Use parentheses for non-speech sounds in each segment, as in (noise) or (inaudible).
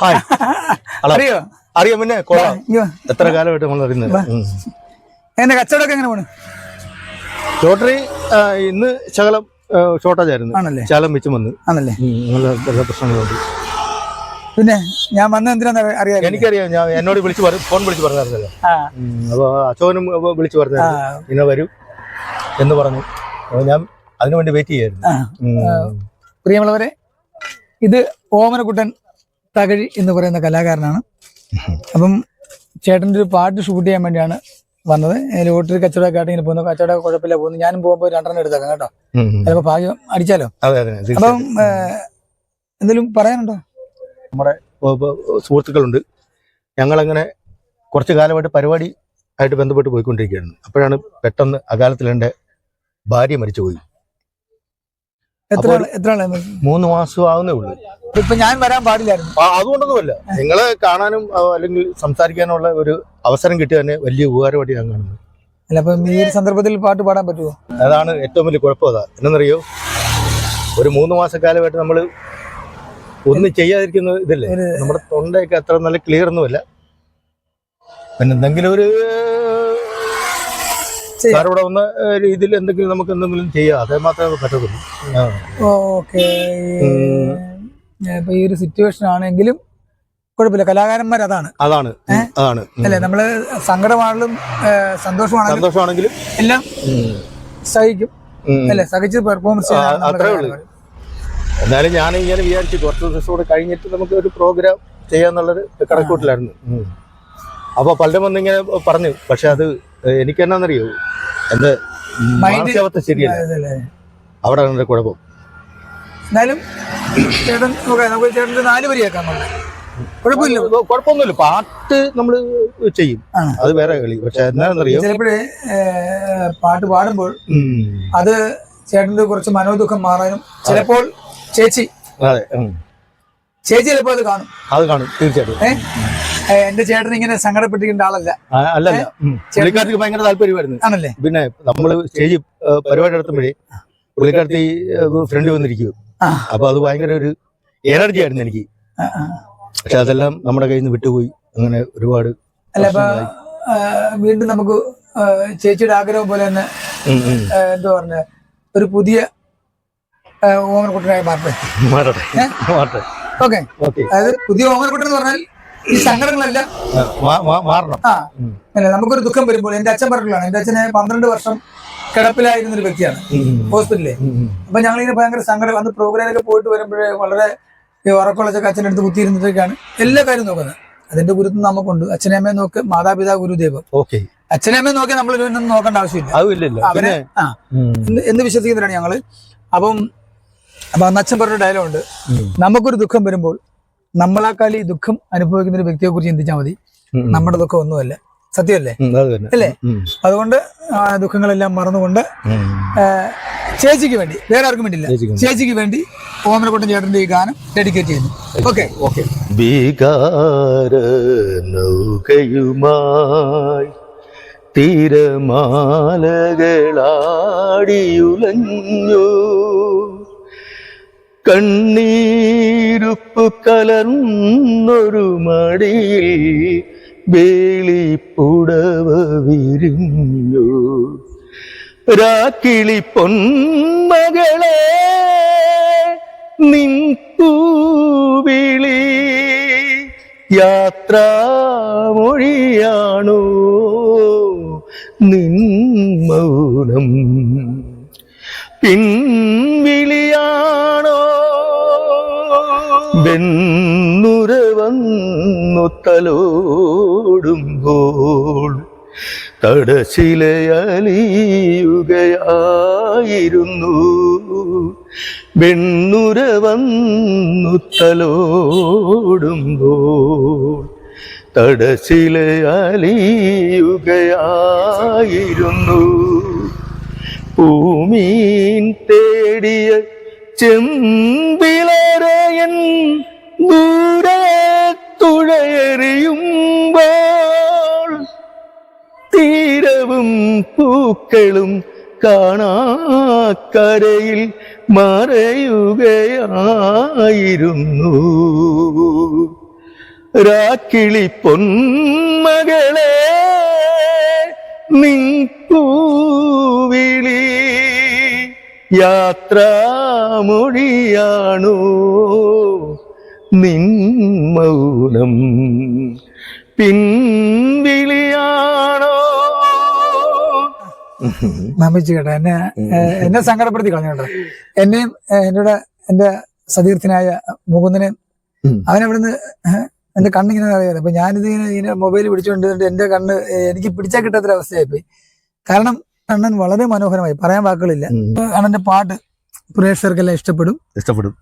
Hi. (laughs) അറിയോ? അറിയാം പിന്നെ? കൊള്ളാം. എത്ര കാലമായിട്ട് നമ്മൾ അറിയുന്നത്. എങ്ങനെ കച്ചവടമൊക്കെ എങ്ങനെ പോണു? ലോട്ടറി ഇന്ന് ശകലം ഷോർട്ടേജ് ആയിരുന്നു ശകലം വെച്ച് വന്ന്. ആണല്ലേ? നല്ല അങ്ങനെ പ്രശ്നങ്ങളുണ്ട്. പിന്നെ ഞാൻ വന്ന എന്തിനാ അറിയാം എനിക്കറിയാം. ഞാൻ എന്നോട് വിളിച്ച് ഫോൺ വിളിച്ച് പറഞ്ഞായിരുന്നല്ലോ. അപ്പൊ അശോകനും വിളിച്ച് പറഞ്ഞു ഇന്ന് വരൂ എന്ന് പറഞ്ഞു. ഞാൻ അതിനു വേണ്ടി വെയിറ്റ് ചെയ്യായിരുന്നു. പ്രിയമുള്ളവരെ ഇത് ഓമനക്കുട്ടൻ തകഴി എന്ന് പറയുന്ന കലാകാരനാണ്. അപ്പം ചേട്ടന്റെ ഒരു പാട്ട് ഷൂട്ട് ചെയ്യാൻ വേണ്ടിയാണ് വന്നത്. ലോട്ടറി കച്ചവടമൊക്കെ ഇങ്ങനെ പോകുന്നു. കച്ചവടമൊക്കെ കുഴപ്പമില്ല പോകുന്നു. ഞാനും പോകുമ്പോൾ രണ്ടെണ്ണം എടുത്തേക്കാം കേട്ടോ. ചിലപ്പോൾ ഭാഗ്യം അടിച്ചാലോ? അതെ അതെ അപ്പം എന്തെങ്കിലും പറയാനുണ്ടോ? നമ്മുടെ സുഹൃത്തുക്കളുണ്ട്. ഞങ്ങളങ്ങനെ കുറച്ച് കാലമായിട്ട് പരിപാടി ആയിട്ട് ബന്ധപ്പെട്ട് പോയിക്കൊണ്ടിരിക്കുകയാണ്. അപ്പോഴാണ് പെട്ടെന്ന് അകാലത്തിൽ എന്റെ ഭാര്യ മരിച്ചുപോയി. എത്ര മൂന്ന് മാസം ആവുന്നേ ഉള്ളൂ. ഇപ്പൊ ഞാൻ വരാൻ പാടില്ലായിരുന്നു. അതുകൊണ്ടൊന്നുമല്ല. നിങ്ങളെ കാണാനും അല്ലെങ്കിൽ സംസാരിക്കാനുള്ള ഒരു അവസരം കിട്ടിയ തന്നെ വലിയ ഉപകാരമായിട്ട് ഞാൻ കാണുന്നു. അല്ല അപ്പം ഈ ഒരു സന്ദർഭത്തിൽ പാട്ട് പാടാൻ പറ്റുമോ അതാണ് ഏറ്റവും വലിയ കുഴപ്പം അതാ എന്നറിയോ? ഒരു മൂന്ന് മാസക്കാലമായിട്ട് നമ്മൾ ഒന്നും ചെയ്യാതിരിക്കുന്ന ഇതില്ലേ? നമ്മുടെ തൊണ്ടയൊക്കെ അത്ര നല്ല ക്ലിയർ ഒന്നുമല്ല. പിന്നെ എന്തെങ്കിലും ഒരു. സാർ ഇവിടെ വന്ന രീതിയിൽ എന്തെങ്കിലും നമുക്ക് എന്തെങ്കിലും ചെയ്യാം. അതേ മാത്രമേ പറ്റത്തുള്ളൂ. ഓക്കെ. ഇപ്പൊ ഈ ഒരു സിറ്റുവേഷൻ ആണെങ്കിലും കുഴപ്പമില്ല. കലാകാരന്മാർ അതാണ്. അതാണ്. അതാണ്. അല്ലെ? നമ്മൾ സങ്കടമാണെങ്കിലും സന്തോഷമാണെങ്കിലും സന്തോഷമാണെങ്കിലും എല്ലാം സഹിക്കും. അല്ലെ? സഹിച്ച് പെർഫോമൻസ്. എന്നാലും ഞാൻ ഇങ്ങനെ വിചാരിച്ചു കുറച്ച് ദിവസം കൂടെ കഴിഞ്ഞിട്ട് നമുക്ക് ഒരു പ്രോഗ്രാം ചെയ്യാന്നുള്ളൊരു കണക്കൂട്ടിലായിരുന്നു. അപ്പൊ പലരും വന്നിങ്ങനെ പറഞ്ഞു. പക്ഷെ അത് എനിക്ക് എന്നാന്നറിയോ എന്റെ മാനസികാവസ്ഥ ശരിയല്ല. അവിടെ എന്റെ കുഴപ്പം എന്നാലും ചേട്ടൻ നമുക്ക് ചേട്ടന്റെ നാല് വരി കേൾക്കാം നമുക്ക് കുഴപ്പമില്ല. കുഴപ്പമൊന്നുമില്ല. പാട്ട് നമ്മൾ ചെയ്യും. അത് വേറെ കളി. പക്ഷെ എന്നാന്നറിയോ ചിലപ്പോഴേ പാട്ട് പാടുമ്പോൾ അത് ചേട്ടന്റെ കുറച്ച് മനോദുഃഖം മാറാനും ചിലപ്പോൾ ചേച്ചി അതെ. ചേച്ചി ചിലപ്പോൾ അത് കാണും. അത് കാണും തീർച്ചയായിട്ടും. എന്റെ ചേട്ടൻ ഇങ്ങനെ സങ്കടപ്പെട്ടിരിക്കേണ്ട ആളല്ല. അല്ലല്ല. ഭയങ്കര താല്പര്യമായിരുന്നു. ആണല്ലേ? പിന്നെ നമ്മൾ സ്റ്റേജ് പരിപാടി നടത്തുമ്പോഴേ പുള്ളിക്കാരത്തി ഫ്രണ്ട് വന്നിരിക്കും. അപ്പൊ അത് ഭയങ്കര ഒരു എനർജി ആയിരുന്നു എനിക്ക്. പക്ഷെ അതെല്ലാം നമ്മുടെ കയ്യിൽ നിന്ന് വിട്ടുപോയി. അങ്ങനെ ഒരുപാട് അല്ല വീണ്ടും നമുക്ക് ചേച്ചിയുടെ ആഗ്രഹം പോലെ തന്നെ. എന്താ പറഞ്ഞ ഒരു പുതിയ ഓമനക്കുട്ടനായി മാറട്ടെ. ഓക്കെ. അതായത് പുതിയ ഓമനക്കുട്ടൻ എന്ന് പറഞ്ഞാൽ ഈ സങ്കടങ്ങളെല്ലാം മാറണം. ആ. അല്ല നമുക്കൊരു ദുഃഖം വരുമ്പോൾ എന്റെ അച്ഛൻ പറഞ്ഞിട്ടുള്ളതാണ്. എന്റെ അച്ഛനെ പന്ത്രണ്ട് വർഷം കിടപ്പിലായിരുന്ന ഒരു വ്യക്തിയാണ്. ഹോസ്പിറ്റലിൽ. അപ്പൊ ഞങ്ങൾ ഇങ്ങനെ ഭയങ്കര സങ്കടം. അന്ന് പ്രോഗ്രാമിലൊക്കെ പോയിട്ട് വരുമ്പോഴേ വളരെ ഈ ഉറക്കമുള്ളൊക്കെ അച്ഛന്റെ അടുത്ത് കുത്തിയിരുന്നിട്ടൊക്കെയാണ് എല്ലാ കാര്യവും നോക്കുന്നത്. അതിന്റെ ഗുരുത്വം നമുക്കുണ്ട്. അച്ഛനമ്മയെ നോക്ക് മാതാപിതാ ഗുരുദേവം. ഓക്കെ. അച്ഛനമ്മയെ നോക്കി നമ്മൾ ഇതൊന്നും നോക്കേണ്ട ആവശ്യമില്ല. അവനെ ആ. എന്ന് എന്ന് വിശ്വസിക്കുന്നവരാണ് ഞങ്ങൾ അപ്പം അപ്പൊ അന്ന് അച്ഛൻ പറഞ്ഞ ഡയലോഗ് ഉണ്ട്. നമുക്കൊരു ദുഃഖം വരുമ്പോൾ നമ്മളെക്കാൾ ഈ ദുഃഖം അനുഭവിക്കുന്ന ഒരു വ്യക്തിയെ കുറിച്ച് ചിന്തിച്ചാൽ മതി. നമ്മുടെ ദുഃഖം ഒന്നുമല്ല. സത്യമല്ലേ? അല്ലേ? അതുകൊണ്ട് ദുഃഖങ്ങളെല്ലാം മറന്നുകൊണ്ട്. ചേച്ചിക്ക് വേണ്ടി വേറെ ആർക്കും വേണ്ടിയില്ല. ചേച്ചിക്ക് വേണ്ടി. ഓമനക്കുട്ടൻ ചേട്ടന്റെ ഈ ഗാനം ഡെഡിക്കേറ്റ് ചെയ്യുന്നു. ഓക്കെ. ഓക്കെ. വികാര നൗകയുമായി തിരമാലകളാടിയുലഞ്ഞു. കണ്ണീരുപ്പ് കലർന്നൊരു മടിയിൽ വേളിപ്പുടവ വിരിഞ്ഞു. രാക്കിളി പൊന്മകളെ നിൻ പൂവിളി യാത്രാമൊഴിയാണോ നിൻ മൗനം? പിൻവിളിയാണോ തലോടുമ്പോൾ തടശിലയലിയുകയായിരുന്നു വെണ്ണുര വന്നു തലോടുമ്പോൾ തടശിലയലിയുകയായിരുന്നു ഭൂമീൻ തേടിയ ചെമ്പിളരയൻ തീരവും പൂക്കളും കാണാക്കരയിൽ കരയിൽ മറയുകയായിരുന്നു. രാക്കിളി പൊന്മകളെ നിൻപൂവിളി യാത്രാമൊഴിയാണോ? നിൻ മൗനം പിൻവിളിയാണോ മാമിച്ചു എന്നെ എന്നെ സങ്കടപ്പെടുത്തി കളഞ്ഞു കേട്ടോ. എന്നെയും എന്നോട് എന്റെ സതീർത്ഥനായ മുകുന്ദനെ അവനവിടുന്ന് അവൻ അവിടുന്ന് എന്റെ കണ്ണിങ്ങനെ അറിയാതെ അപ്പൊ ഞാനിത് ഇങ്ങനെ ഇങ്ങനെ മൊബൈൽ പിടിച്ചുകൊണ്ട് എന്റെ കണ്ണ് എനിക്ക് പിടിച്ചാൽ കിട്ടാത്തൊരു അവസ്ഥയായിപ്പോയി കാരണം കണ്ണൻ വളരെ മനോഹരമായി പറയാൻ വാക്കുകളില്ല. കണ്ണന്റെ പാട്ട് പ്രേക്ഷകർക്കെല്ലാം ഇഷ്ടപ്പെടും. ഇഷ്ടപ്പെടും.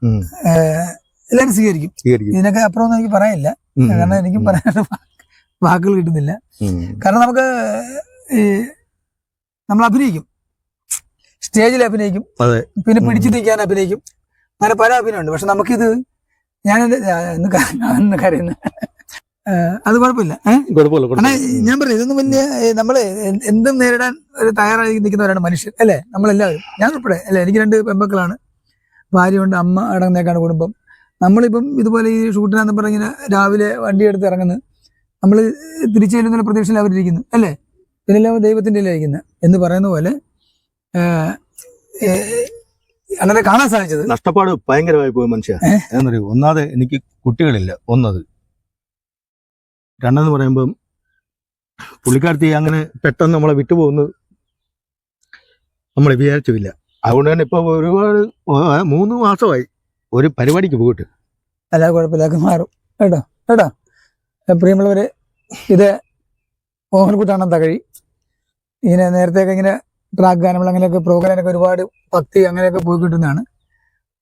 എല്ലാവരും സ്വീകരിക്കും. സ്വീകരിക്കും. ഇതിനൊക്കെ അപ്പുറമൊന്നും എനിക്ക് പറയാനില്ല. കാരണം എനിക്കും പറയാനുള്ള വാക്കുകൾ കിട്ടുന്നില്ല. കാരണം നമുക്ക് ഈ നമ്മൾ അഭിനയിക്കും. സ്റ്റേജിൽ അഭിനയിക്കും. പിന്നെ. പിടിച്ചു നിൽക്കാൻ അഭിനയിക്കും. അങ്ങനെ പല അഭിനയമുണ്ട് പക്ഷെ നമുക്കിത് ഞാൻ കരയുന്നു. അത് കുഴപ്പമില്ല. ഞാൻ പറയും ഇതൊന്നും വലിയ നമ്മൾ നമ്മൾ എന്തും നേരിടാൻ ഒരു തയ്യാറായി നിൽക്കുന്നവരാണ് മനുഷ്യർ. അല്ലേ? നമ്മളെല്ലാവരും. ഞാൻ ഉൾപ്പെടെ അല്ലേ? എനിക്ക് രണ്ട് പെമ്പക്കളാണ് ഭാര്യയുണ്ട് അമ്മ അടങ്ങുന്നേക്കാണ് കുടുംബം. നമ്മളിപ്പം ഇതുപോലെ ഈ ഷൂട്ടിനാന്ന് പറഞ്ഞാൽ രാവിലെ വണ്ടി എടുത്ത് ഇറങ്ങുന്നു നമ്മൾ തിരിച്ചു ചെല്ലുന്ന പ്രതീക്ഷയിൽ അവരിരിക്കുന്നു. അല്ലേ? പിന്നെല്ലാം ദൈവത്തിന്റെ ലയിക്കുന്ന എന്ന് പറയുന്ന പോലെ ഏഹ്, കാണാൻ സാധിച്ചത്? നഷ്ടപ്പാട് ഭയങ്കരമായി പോയി മനുഷ്യ. എന്നറിയോ ഒന്നാതെ എനിക്ക് കുട്ടികളില്ല ഒന്നത്. രണ്ടെന്ന് പറയുമ്പം പുള്ളിക്കാരത്തി അങ്ങനെ പെട്ടെന്ന് നമ്മളെ വിട്ടുപോകുന്നു നമ്മൾ വിചാരിച്ചില്ല അതുകൊണ്ട് തന്നെ ഇപ്പൊ ഒരുപാട് മൂന്ന് മാസമായി ഒരു പരിപാടിക്ക് പോയിട്ട്. അല്ല കുഴപ്പമില്ല മാറും. കേട്ടോ? കേട്ടോ? പ്രിയമുള്ളവര് ഇത് ഓഹൻകുട്ടാണ് തകഴി ഇങ്ങനെ നേരത്തെയൊക്കെ ഇങ്ങനെ ട്രാക്ക് ഗാനങ്ങൾ അങ്ങനെയൊക്കെ പ്രോഗ്രാമിനൊക്കെ ഒരുപാട് ഭക്തി അങ്ങനെയൊക്കെ പോയി കിട്ടുന്നതാണ്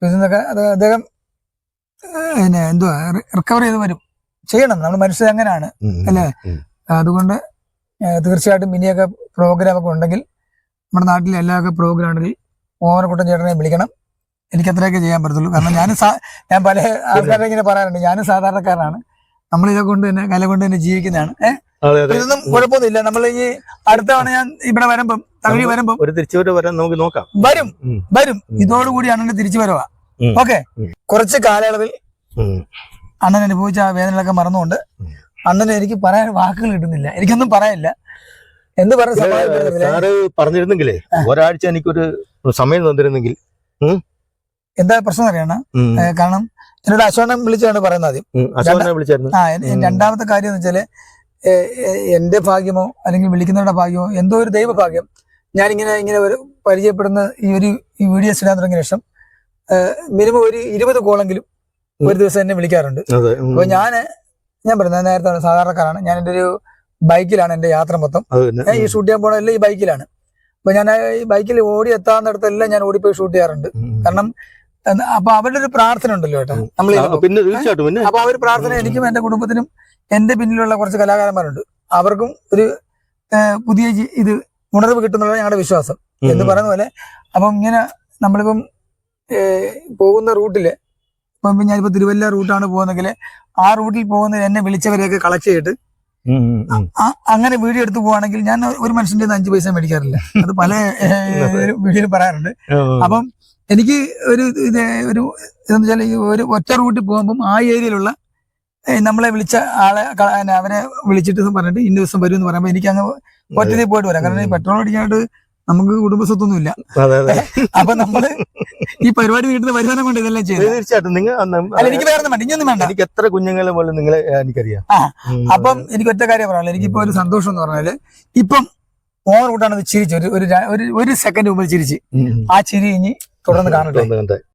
ഇതെന്നൊക്കെ അത് അദ്ദേഹം പിന്നെ എന്തുവാ റിക്കവർ ചെയ്ത് വരും. ചെയ്യണം നമ്മൾ മനുഷ്യർ അങ്ങനെയാണ്. അല്ലേ? അതുകൊണ്ട് തീർച്ചയായിട്ടും ഇനിയൊക്കെ പ്രോഗ്രാമൊക്കെ ഉണ്ടെങ്കിൽ നമ്മുടെ നാട്ടിലെ എല്ലാമൊക്കെ പ്രോഗ്രാം ഉണ്ടെങ്കിൽ ഓമനക്കുട്ടൻ ചേട്ടനെ വിളിക്കണം. എനിക്ക് അത്രയൊക്കെ ചെയ്യാൻ പറ്റത്തുള്ളൂ. കാരണം ഞാൻ ഞാൻ പല ആൾക്കാരെ ഇങ്ങനെ പറയാറുണ്ട്. ഞാനും സാധാരണക്കാരനാണ്. നമ്മൾ ഇതൊക്കെ കൊണ്ട് തന്നെ കല കൊണ്ട് തന്നെ ജീവിക്കുന്നതാണ്. ഏഹ് ഇതൊന്നും കുഴപ്പമൊന്നുമില്ല. നമ്മൾ ഈ അടുത്ത തവണ ഞാൻ ഇവിടെ വരുമ്പം തകഴി വരുമ്പം ഒരു തിരിച്ചു വരാൻ നമുക്ക് നോക്കാം. വരും വരും. ഇതോടുകൂടി അണ്ണന്റെ തിരിച്ചു വരവാ. ഓക്കെ? കുറച്ച് കാലയളവിൽ അണ്ണൻ അനുഭവിച്ച ആ വേദനകളൊക്കെ മറന്നുകൊണ്ട് അണ്ണനെ എനിക്ക് പറയാൻ വാക്കുകൾ കിട്ടുന്നില്ല. എനിക്കൊന്നും പറയാനില്ല. എന്ത് സാറ് പറഞ്ഞിരുന്നെങ്കിലേ ഒരാഴ്ച എനിക്കൊരു സമയം തന്നിരുന്നെങ്കിൽ എന്താ പ്രശ്നം അറിയണ. കാരണം എന്നോട് അശോകനെ വിളിച്ചാണ് പറയുന്നത് ആദ്യം. ആ രണ്ടാമത്തെ കാര്യം എന്ന് വെച്ചാൽ എന്റെ ഭാഗ്യമോ അല്ലെങ്കിൽ വിളിക്കുന്നവരുടെ ഭാഗ്യമോ എന്തോ ഒരു ദൈവഭാഗ്യം. ഞാനിങ്ങനെ ഇങ്ങനെ ഒരു പരിചയപ്പെടുന്ന ഈ ഒരു ഈ വീഡിയോസ് ഇടാൻ തുടങ്ങിയ ശേഷം മിനിമം ഒരു ഇരുപത് കോളെങ്കിലും ഒരു ദിവസം എന്നെ വിളിക്കാറുണ്ട്. അപ്പൊ ഞാൻ ഞാൻ പറഞ്ഞത് നേരത്തെ സാധാരണക്കാരാണ്. ഞാൻ എന്റെ ഒരു ബൈക്കിലാണ് എന്റെ യാത്ര മൊത്തം. ഞാൻ ഈ ഷൂട്ട് ചെയ്യാൻ പോണ ഈ ബൈക്കിലാണ്. അപ്പൊ ഞാൻ ഈ ബൈക്കിൽ ഓടി എത്താവുന്നിടത്തെല്ലാം ഞാൻ ഓടിപ്പോയി ഷൂട്ട് ചെയ്യാറുണ്ട്. കാരണം അപ്പൊ അവരുടെ ഒരു പ്രാർത്ഥന ഉണ്ടല്ലോ കേട്ടോ നമ്മൾ പിന്നെ തീർച്ചയായിട്ടും പിന്നെ അപ്പൊ ആ ഒരു പ്രാർത്ഥന എനിക്കും എന്റെ കുടുംബത്തിനും എന്റെ പിന്നിലുള്ള കുറച്ച് കലാകാരന്മാരുണ്ട്. അവർക്കും ഒരു പുതിയ ഇത് ഉണർവ് കിട്ടുന്നുള്ള ഞങ്ങളുടെ വിശ്വാസം. എന്ന് പറയുന്ന പോലെ അപ്പം ഇങ്ങനെ നമ്മളിപ്പം പോകുന്ന റൂട്ടിൽ ഇപ്പം ഞാനിപ്പോ തിരുവല്ല റൂട്ടാണ് പോകുന്നെങ്കിൽ ആ റൂട്ടിൽ പോകുന്ന എന്നെ വിളിച്ചവരെയൊക്കെ കളക്ട് ചെയ്തിട്ട് അങ്ങനെ വീഡിയോ എടുത്ത് പോവാണെങ്കിൽ ഞാൻ ഒരു മനുഷ്യന്റെ അഞ്ചു പൈസ മേടിക്കാറില്ല. അത് പല വീഡിയോയിൽ പറയാറുണ്ട്. അപ്പം എനിക്ക് ഒരു ഇത് ഒരു എന്താ വെച്ചാൽ ഒരു ഒറ്റ റൂട്ടിൽ പോകുമ്പം ആ ഏരിയയിലുള്ള നമ്മളെ വിളിച്ച ആളെ അവനെ അവരെ വിളിച്ചിട്ട് പറഞ്ഞിട്ട് ഇന്ന ദിവസം വരും എന്ന് പറയുമ്പോൾ എനിക്ക് അങ്ങ് ഒറ്റത്തിൽ പോയിട്ട് വരാം. കാരണം പെട്രോൾ അടിക്കാനായിട്ട് നമുക്ക് കുടുംബസ്വത്തൊന്നും ഇല്ല. അപ്പൊ നമ്മൾ ഈ പരിപാടി കിട്ടുന്ന വരുമാനം കൊണ്ട് ഇതെല്ലാം ചെയ്തു തീർച്ചയായിട്ടും. നിങ്ങൾ എനിക്ക് വേറെ വേണ്ട. ഇനിയൊന്നും വേണ്ട. എനിക്ക് എത്ര കുഞ്ഞുങ്ങളെ പോലെ നിങ്ങളെ എനിക്കറിയാം. അപ്പം എനിക്ക് ഒറ്റ കാര്യം പറയാനുള്ളത്. എനിക്കിപ്പോ ഒരു സന്തോഷം എന്ന് പറഞ്ഞാൽ ഇപ്പം ഓവർ കൂട്ടാണ് ചിരിച്ചു. ഒരു ഒരു സെക്കൻഡ് മുമ്പ് ചിരിച്ച്. ആ ചിരി ഇനി തുടർന്ന് കാണട്ടെ കണ്ട്, കണ്ട്.